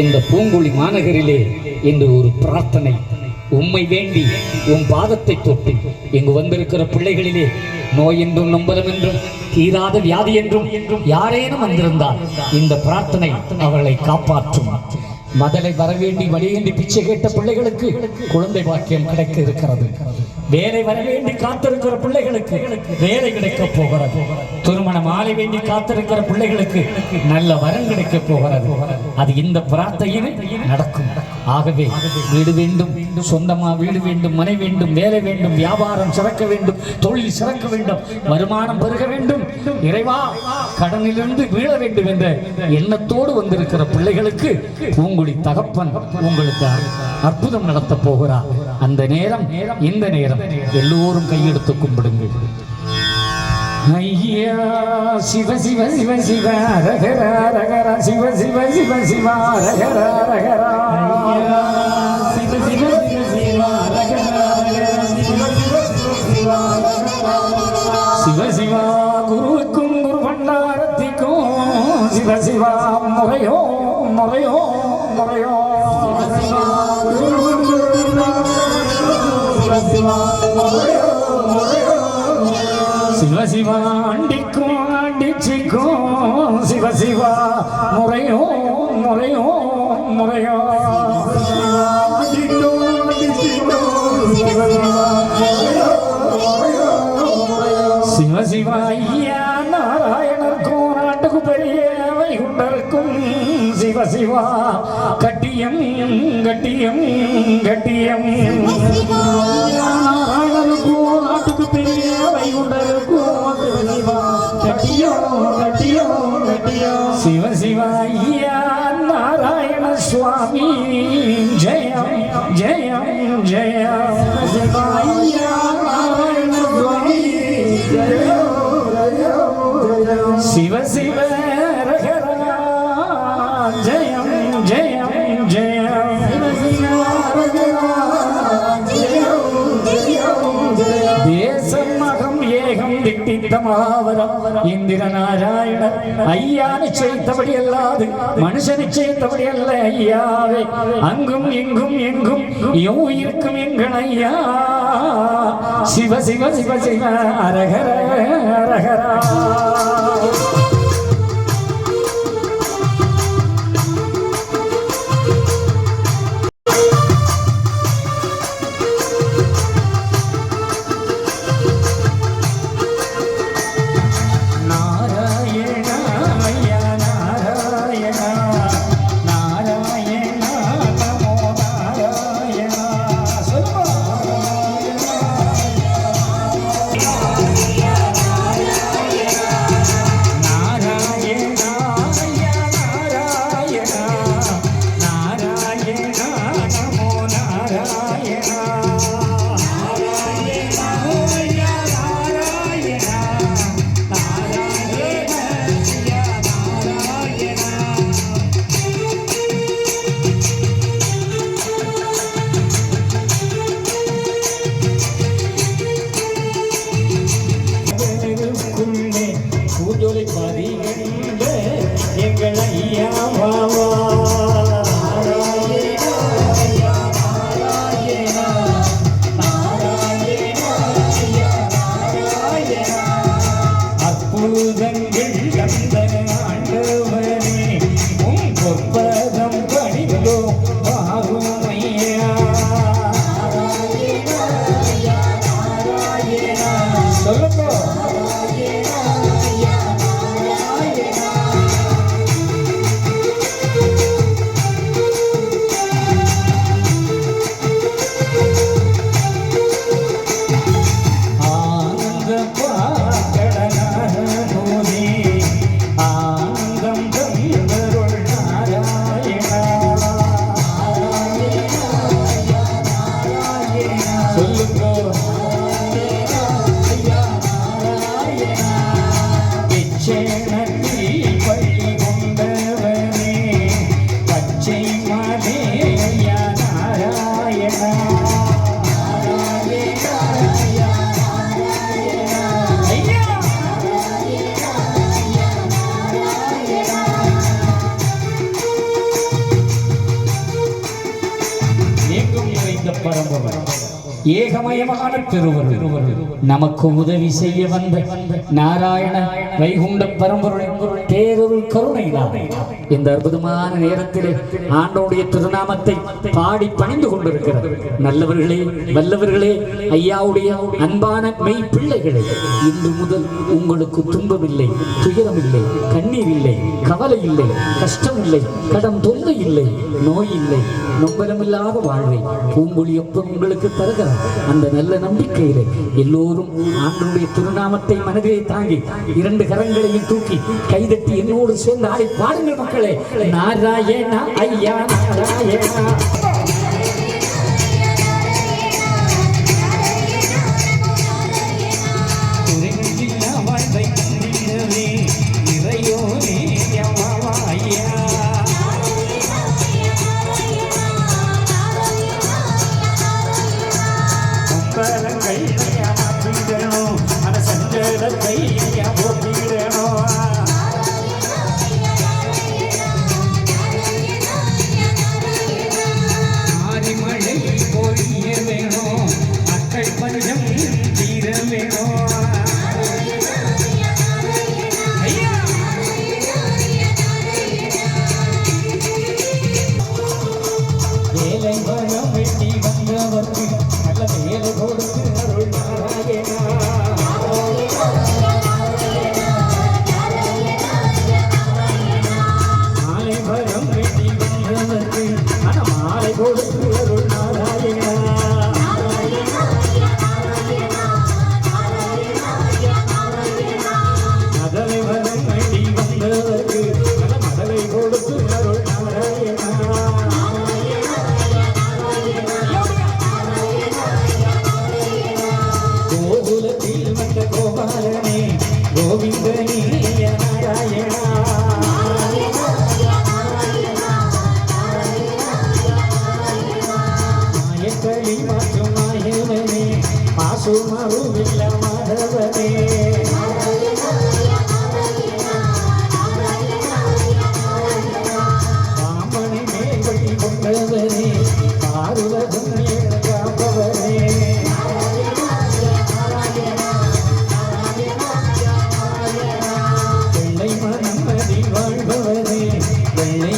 இந்த பூங்குழி மாநகரிலே இன்று ஒரு பிரார்த்தனை. உம்மை வேண்டி உம் பாதத்தை தொட்டு இங்கு வந்திருக்கிற பிள்ளைகளிலே நோய் என்றும் நம்பலம் என்றும் தீராத வியாதி என்றும் யாரேனும் வந்திருந்தால் இந்த பிரார்த்தனை அவர்களை காப்பாற்றும். மதலை வரவேண்டி வழியேண்டி பிச்சை கேட்ட பிள்ளைகளுக்கு குழந்தை பாக்கியம் கிடைக்க இருக்கிறது. வேலை வர வேண்டி காத்திருக்கிற பிள்ளைகளுக்கு வேலை கிடைக்க போகிறது. திருமணம் ஆலை வேண்டி காத்திருக்கிற பிள்ளைகளுக்கு நல்ல வரம் கிடைக்க போகிறது. அது இந்த பிரார்த்தையில் நடக்கும். ஆகவே வீடு வேண்டும் சொந்தமா வீடு வேண்டும் மனை வேண்டும் வேலை வேண்டும் வியாபாரம் சிறக்க வேண்டும் தொழில் சிறக்க வேண்டும் வருமானம் பெருக வேண்டும். இறைவா கடனிலிருந்து வீழ வேண்டும் என்ற எண்ணத்தோடு வந்திருக்கிற பிள்ளைகளுக்கு பூங்குழி தகப்பன் உங்களுக்கு அற்புதம் நடத்த போகிறார். அந்த நேரம் இந்த நேரம். எல்லோரும் கையெடுத்து கும்பிடுங்கள். ஐயா சிவ சிவ சிவ சிவ ரகர ரகர சிவ சிவ சிவ சிவ ரகர ரகர சிவ அண்டிக்கும் அண்டிச்சிக்கும் சிவ சிவா முறையோ முறையோ முறையோ. சிவ சிவா ஐயா நாராயணர்க்கும் நாட்டுக்கு பெரிய வைகுண்டருக்கும் சிவ சிவா கட்டியம் கட்டியம் கட்டியம். நாராயணருக்கும் நாட்டுக்கு பெரிய வைகுண்டருக்கும் சிவ சிவா ஐயா நாராயண சுவாமி ஜெயம் ஜெயம் ஜெயம் சிவா ஐயா நாராயண சுவாமி சிவ சிவ ரகரா ஜெயம் ஜெயம் ஜெயம் தேசம் மகம் ஏகம் திட்டித்த மகாவரம் இந்திர நாராயண ஐயா நிச்சயித்தபடி அல்லாது மனுஷ நிச்சயித்தபடி அல்ல ஐயாவே அங்கும் இங்கும் எங்கும் யோ இருக்கும் எங்கள் ஐயா சிவ பூஜொலி பதிகின்ற para ஏகமயமான திருவருள் நமக்கு உதவி செய்ய வந்த நாராயண வைகுண்ட பரம்பொருள் பேரொருள் கருணை இந்த அற்புதமான நேரத்தில் ஆண்டோடைய திருநாமத்தை பாடி பணிந்து கொண்டிருக்கிறது. நல்லவர்களே வல்லவர்களே ஐயாவுடைய அன்பான மெய் பிள்ளைகளே இன்று முதல் உங்களுக்கு துன்பமில்லை துயரமில்லை கண்ணீர் இல்லை கவலை இல்லை கஷ்டம் இல்லை கடன் தொல்லை இல்லை நோய் இல்லை நொம்பலமில்லாத வாழ்வை பூங்கொழி எப்போ உங்களுக்கு தருகிறார். அந்த நல்ல நம்பிக்கையிலே எல்லோரும் ஆண்டனுடைய திருநாமத்தை மனதிலே தாங்கி இரண்டு கரங்களையும் தூக்கி கைதட்டி என்னோடு சேர்ந்து ஆடி பாடுங்கள் மக்களே. நாராயணா ஐயா நாராயணா. கொடுத்து அருள் நாராயணா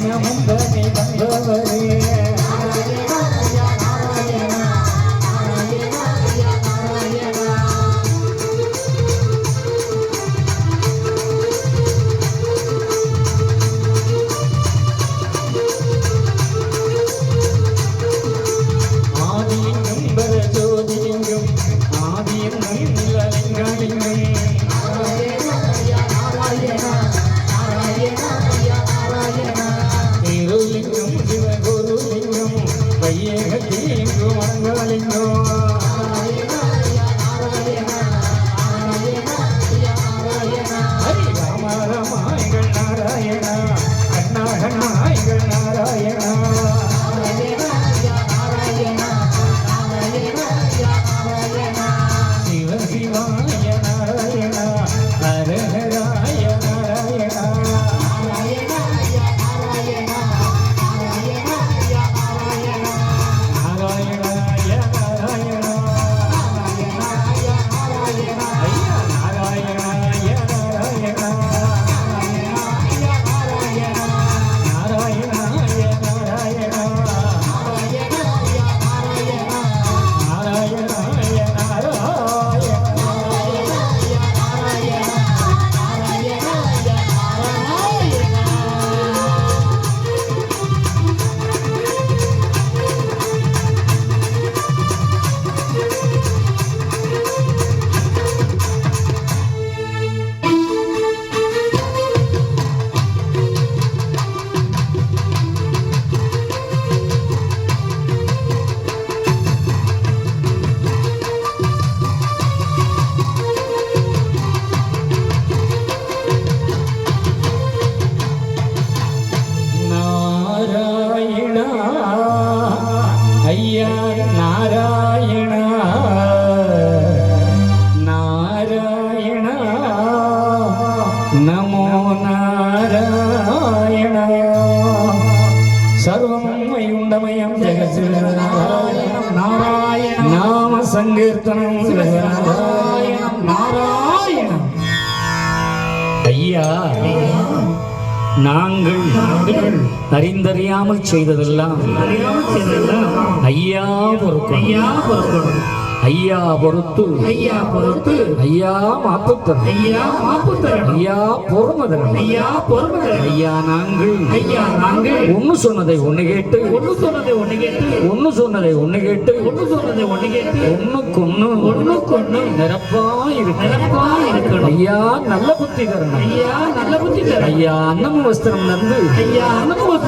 வெள்ளை நமம் தனி வந்தவரே ஆதியங்கம் பர ஜோதிலிங்கம் ஆதியங்கம் நிலலிங்கலிங்கம் நமோ நாராயணா சர்வமயம் ஜெகசில நாராயணம். நாராயண நாம சங்கீர்த்தனம் நாராயணம். நாராயணம். ஐயா நாங்கள் அறிந்தறியாமல் செய்ததெல்லாம் ஐயா பொறுக்கும் ஐயா பொறுக்கணும். ஐயா பொறுத்து. ஐயா பொறுத்து. ஐயா மாப்புத்தரம். ஐயா மாப்புத்தரணும் ஐயா பொறுமதரம் ஐயா பொறுமதரணும் ஐயா நாங்கள். ஐயா நாங்கள். ஒன்னு சொன்னதை ஒண்ணு கேட்டு. ஒண்ணு சொன்னதை ஒண்ணு கேட்டு. ஒன்னு சொன்னதை ஒண்ணு கேட்டு. ஒண்ணு சொன்னதை ஒண்ணு கேட்டு. ஒண்ணுக்கு ஒண்ணு ஒண்ணுக்கு ஒண்ணு நிரப்பா இருக்கு நிரப்பா இருக்கணும். ஐயா நல்ல புத்தி தரணும். ஐயா நல்ல புத்தி தரணும். ஐயா அன்னம் வஸ்திரம் நந்து ஐயா அனுபவம்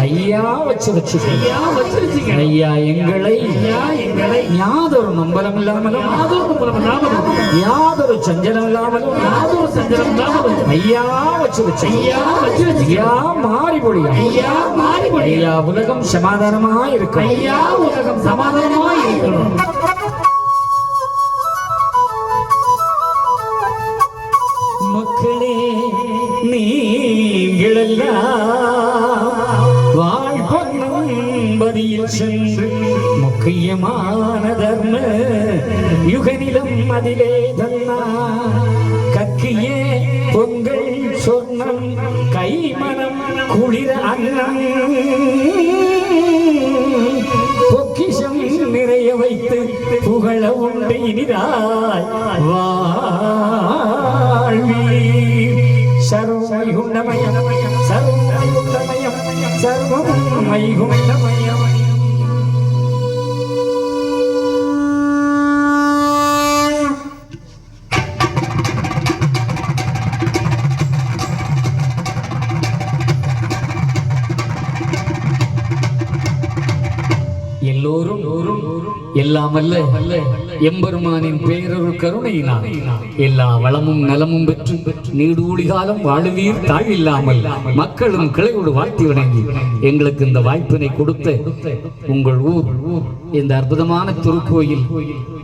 ஐயா வச்சு வச்சு ஐயா வச்சிருச்சுங்க ஐயா எங்களை ஐயா எங்களை யாதொரு நம்பலம் இல்லாமலும் யாதொரு மூலம் இல்லாமலும் யாதொரு சஞ்சலம் இல்லாமலும் யாதொரு சஞ்சலம் இல்லாமலும் ஐயா வச்சு வச்சு ஐயா வச்சிருச்சு ஐயா மாறி பொழியா ஐயா மாறி போய் ஐயா உலகம் சமாதானமா இருக்கும் ஐயா உலகம் சமாதானமா இருக்கணும். மக்களே நீங்களெல்லாம் வாழ்பதியில் சென்று கக்கியமான தர்ம யுகனிலும் அதிலே தன்னா. கக்கியே பொங்கல் சொர்ணம் கைமனம் குளிர அன்னம். பொக்கிஷம் நிறைய வைத்து புகழ உண்டு இனிதாய் வாழ்வீர். சர்வமைகுண்டமயம் சர்வமைகுண்டமயம் சர்வமைகுண்டமயம் எல்லோரும் எல்லாம் எம்பெருமானின் பேரொரு கருணையினால் எல்லா வளமும் நலமும் பெற்று நீடூழி காலம் வாழுவீர் தாழில்லாமல் மக்களும் கிளையோடு வாழ்த்தி வணங்கி எங்களுக்கு இந்த வாய்ப்பினை கொடுத்த உங்கள் ஊர் இந்த அற்புதமான திருக்கோயில்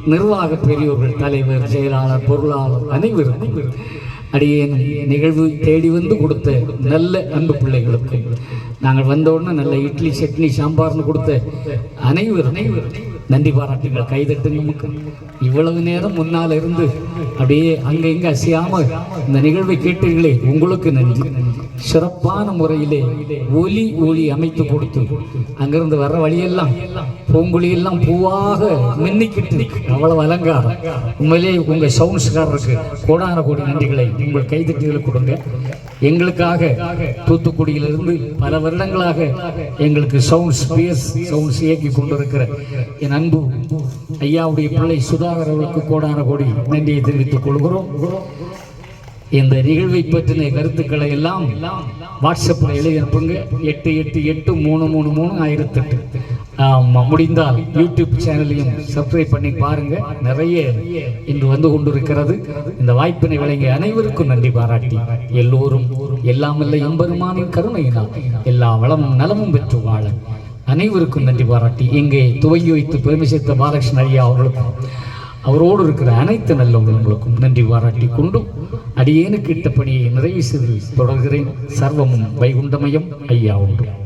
நிர்வாக பெரியோர்கள் தலைவர் செயலாளர் பொருளாளர் அனைவருக்கும் அடியேன் நிகழ்வு தேடி வந்து கொடுத்த நல்ல அன்பு பிள்ளைகளுக்கு நாங்கள் வந்த உடனே நல்ல இட்லி சட்னி சாம்பார்னு கொடுத்த அனைவரும் நன்றி பாராட்டுங்கள் கைதட்டுங்க நமக்கு இவ்வளவு நேரம் முன்னால் இருந்து அப்படியே அங்க இங்க அசையாம இந்த நிகழ்வை கேட்டீர்களே உங்களுக்கு நன்றி. சிறப்பான முறையிலே ஒலி ஒளி அமைத்து கொடுத்து அங்கிருந்து வர்ற வழியெல்லாம் பூங்குழி எல்லாம் பூவாக மின்னிக்கிட்டு இருக்கு. அவ்வளவு அலங்காரம். உண்மையிலே உங்க சவுண்ட்ஸ்காரருக்கு கோடான கோடி நன்றிகளை உங்கள் கைதட்டுகளை கொடுங்க. எங்களுக்காக தூத்துக்குடியிலிருந்து பல வருடங்களாக எங்களுக்கு சவுண்ட்ஸ் பிஎஸ் சவுண்ட்ஸ் இயக்கி கொண்டிருக்கிற என் அன்பு ஐயாவுடைய பிள்ளை சுதாகர் அவர்களுக்கு கோடான கோடி நன்றியை தெரிவித்துக் கொள்கிறோம். இந்த நிகழ்வை பற்றின கருத்துக்களை எல்லாம் வாட்ஸ்அப்பில் எழுதி அனுப்புங்க. எட்டு எட்டு எட்டு மூணு மூணு மூணு ஆயிரத்தெட்டு. முடிந்தால் யூடியூப் சேனலையும் சப்ஸ்கிரைப் பண்ணி பாருங்க. நிறைய இன்று வந்து கொண்டிருக்கிறது. இந்த வாய்ப்பினை வழங்கிய அனைவருக்கும் நன்றி பாராட்டி. எல்லோரும் எல்லாமல்ல எம்பெருமானின் கருணையினால் எல்லா வளமும் நலமும் பெற்று வாழ அனைவருக்கும் நன்றி பாராட்டி. இங்கே துவங்கி வைத்து பெருமை சேர்த்த பாலகிருஷ்ண ஐயா அவர்களுக்கும் அவரோடு இருக்கிற அனைத்து நல்ல உள்ளங்களுக்கும் நன்றி பாராட்டி கொண்டும் அடியேனுக்கு இட்ட பணியை நிறைவு செய்து தொடர்கிறேன். சர்வமும் வைகுண்டமயம் ஐயா உண்டு.